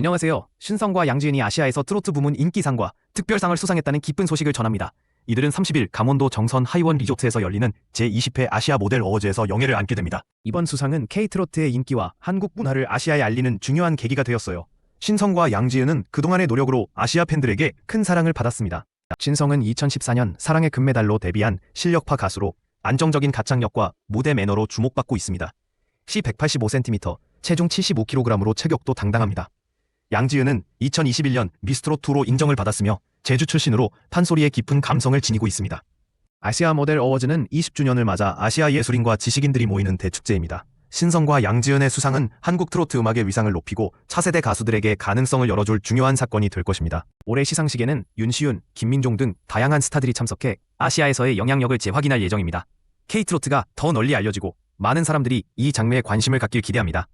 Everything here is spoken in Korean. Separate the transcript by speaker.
Speaker 1: 안녕하세요. 신성과 양지은이 아시아에서 트로트 부문 인기상과 특별상을 수상했다는 기쁜 소식을 전합니다. 이들은 30일 강원도 정선 하이원 리조트에서 열리는 제20회 아시아 모델 어워즈에서 영예를 안게 됩니다. 이번 수상은 K-트로트의 인기와 한국 문화를 아시아에 알리는 중요한 계기가 되었어요. 신성과 양지은은 그동안의 노력으로 아시아 팬들에게 큰 사랑을 받았습니다. 신성은 2014년 사랑의 금메달로 데뷔한 실력파 가수로 안정적인 가창력과 무대 매너로 주목받고 있습니다. 시 185cm, 체중 75kg으로 체격도 당당합니다. 양지은은 2021년 미스트롯2로 인정을 받았으며 제주 출신으로 판소리의 깊은 감성을 지니고 있습니다. 아시아 모델 어워즈는 20주년을 맞아 아시아 예술인과 지식인들이 모이는 대축제입니다. 신성과 양지은의 수상은 한국 트로트 음악의 위상을 높이고 차세대 가수들에게 가능성을 열어줄 중요한 사건이 될 것입니다. 올해 시상식에는 윤시윤, 김민종 등 다양한 스타들이 참석해 아시아에서의 영향력을 재확인할 예정입니다. K-트로트가 더 널리 알려지고 많은 사람들이 이 장르에 관심을 갖길 기대합니다.